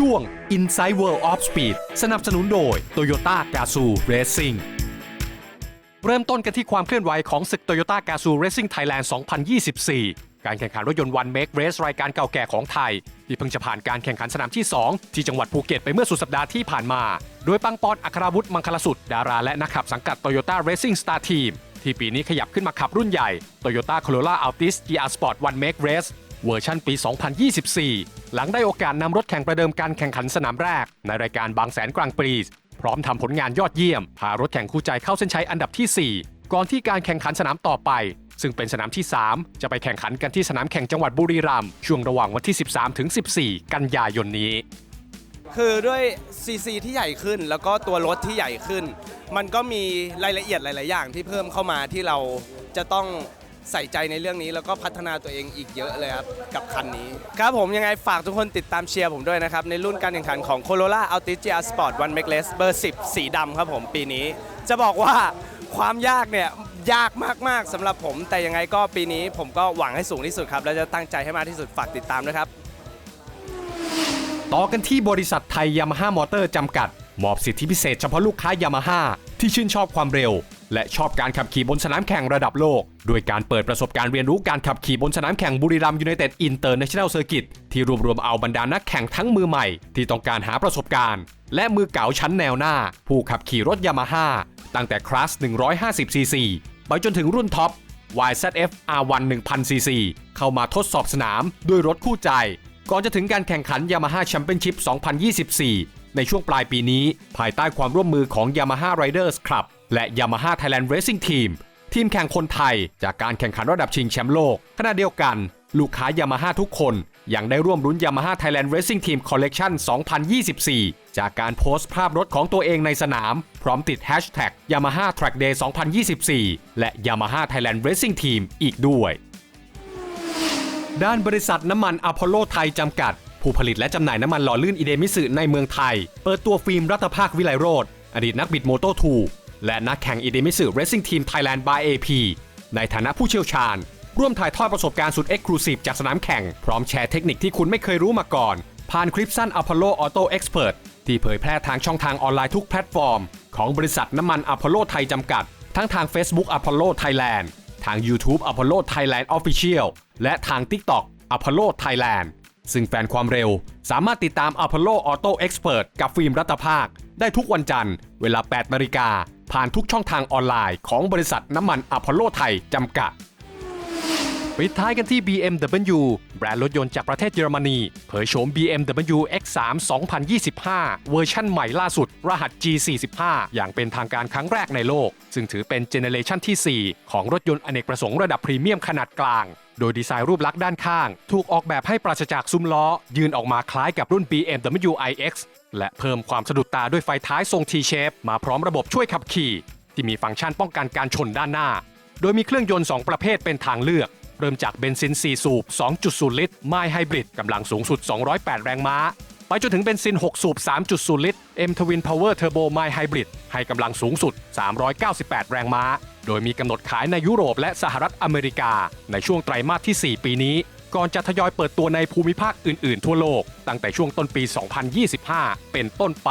ช่วง Inside World of Speed สนับสนุนโดย Toyota Gazoo Racing เริ่มต้นกันที่ความเคลื่อนไหวของศึก Toyota Gazoo Racing Thailand 2024 การแข่งขันรถยนต์ One Make Race รายการเก่าแก่ของไทย ที่เพิ่งจะผ่านการแข่งขันสนามที่ 2 ที่จังหวัดภูเก็ตไปเมื่อสุดสัปดาห์ที่ผ่านมา โดยปังปอนอัคราวุธมังคลสุด ดาราและนักขับสังกัด Toyota Racing Star Team ที่ปีนี้ขยับขึ้นมาขับรุ่นใหญ่ Toyota Corolla Altis GR Sport One Make Race เวอร์ชันปี 2024 หลังได้โอกาสนำรถแข่งประเดิมการแข่งขันสนามแรก ในรายการบางแสนกลางปรีสพร้อมทำผลงานยอดเยี่ยม พารถแข่งคู่ใจเข้าเส้นชัยอันดับที่ 4 ก่อนที่การแข่งขันสนามต่อไป ซึ่งเป็นสนามที่ 3 จะไปแข่งขันกันที่สนามแข่งจังหวัดบุรีรัมย์ช่วงระหว่างวันที่ 13ถึง14 กันยายนนี้ คือด้วยซีซีที่ใหญ่ขึ้น แล้วก็ตัวรถที่ใหญ่ขึ้น มันก็มีรายละเอียดหลาย ๆ อย่างที่เพิ่มเข้ามาที่เราจะต้อง ใส่ใจในเรื่องนี้แล้วก็พัฒนาตัวเองอีกเยอะเลยครับกับคันนี้ ครับผมยังไงฝากทุกคนติดตามเชียร์ผมด้วยนะครับ ในรุ่นการแข่งขันของ Corolla Altis GR Sport One Make Less เบอร์ 10 สีดำครับผมปีนี้ จะบอกว่าความยากเนี่ยยากมาก ๆสำหรับผม แต่ยังไงก็ปีนี้ผมก็หวังให้สูงที่สุดครับ แล้วจะตั้งใจให้มากที่สุดฝากติดตามด้วยครับ ต่อกันที่บริษัทไทยยามาฮ่ามอเตอร์จำกัด มอบสิทธิพิเศษเฉพาะลูกค้ายามาฮ่าที่ชื่นชอบความเร็ว และชอบการขับขี่บนสนามแข่งระดับโลก ด้วยการเปิดประสบการณ์เรียนรู้การขับขี่บนสนามแข่งบุรีรัมยูไนเต็ดอินเตอร์เนชั่นแนลเซอร์กิตที่รวบรวมเอาบรรดานักแข่งทั้งมือใหม่ ที่ต้องการหาประสบการณ์ และมือเก๋าชั้นแนวหน้า ผู้ขับขี่รถยามาฮ่าตั้งแต่คลาส 150cc ไปจนถึงรุ่นท็อป YZF R1 1000cc เข้ามาทดสอบสนามด้วยรถคู่ใจ ก่อนจะถึงการแข่งขัน Yamaha Championship 2024 ในช่วงปลายปีนี้ ภายใต้ความร่วมมือของ Yamaha Riders Club และ Yamaha Thailand Racing Team ทีมแข่งคนไทยจากการแข่งขันระดับชิงแชมป์โลก ขณะเดียวกัน ลูกค้า Yamaha ทุกคนยังได้ร่วมรุ้น Yamaha Thailand Racing Team Collection 2024 จากการโพสต์ภาพรถของตัวเองในสนาม พร้อมติด Hashtag Yamaha Track Day 2024 และ Yamaha Thailand Racing Team อีกด้วย ด้านบริษัทน้ำมันอพอลโลไทยจำกัด ผู้ผลิตและจำหน่ายน้ำมันหล่อลื่นอีเดมิสึในเมืองไทย เปิดตัวฟิล์มรัตภาควิไลโรธอดีตนักบิดโมโต2 และนักแข่งอีเดมิสึเร c ซิ่งทีมไทยแลนด์ by AP ในฐานะผู้เชี่ยวชาญ ร่วมถ่ายทอดประสบการณ์สุดเอ็กซ์คลูซีฟจากสนามแข่ง พร้อมแชร์เทคนิคที่คุณไม่เคยรู้มาก่อน ผ่านคลิปสั้น Apollo Auto Expert ที่เผยแพร่ทางช่องทางออนไลน์ทุกแพลตฟอร์ม ของบริษัทน้ำมันอพอลโลไทยจำกัด ทั้งทาง Facebook Apollo Thailand ทาง YouTube Apollo Thailand Official และทาง TikTok Apollo Thailand ซึ่งแฟนความเร็ว สามารถติดตาม Apollo Auto Expert กับฟิล์มรัตภาค ได้ทุกวันจันทร์ เวลา 8 นาฬิกา ผ่านทุกช่องทางออนไลน์ของบริษัทน้ำมัน Apollo ไทยจำกัดปิดท้ายกันที่ BMW แบรนด์รถยนต์จากประเทศเยอรมนี เผยโฉม BMW X3 2025 เวอร์ชั่นใหม่ล่าสุด รหัส G45 อย่างเป็นทางการครั้งแรกในโลก ซึ่งถือเป็นเจเนเรชันที่ 4 ของรถยนต์อเนกประสงค์ระดับพรีเมียมขนาดกลาง โดยดีไซน์รูปลักษณ์ด้านข้าง ถูกออกแบบให้ปราศจากซุ้มล้อ ยืนออกมาคล้ายกับรุ่น BMW iX และเพิ่มความสะดุดตาด้วยไฟท้ายทรง T-shape มาพร้อมระบบช่วยขับขี่ ที่มีฟังก์ชันป้องกันการชนด้านหน้า โดยมีเครื่องยนต์ 2 ประเภทเป็นทางเลือก เริ่มจากเบนซิน 4 สูบ 2.0 ลิตรไมล์ไฮบริดกำลังสูงสุด 208 แรงม้า ไปจนถึงเบนซิน 6 สูบ 3.0 ลิตร M Twin Power Turbo Mild Hybrid ให้กำลังสูงสุด 398 แรงม้า โดยมีกำหนดขายในยุโรปและสหรัฐอเมริกา ในช่วงไตรมาสที่ 4 ปีนี้ ก่อนจะทยอยเปิดตัวในภูมิภาคอื่นๆ ทั่วโลก ตั้งแต่ช่วงต้นปี 2025 เป็นต้นไป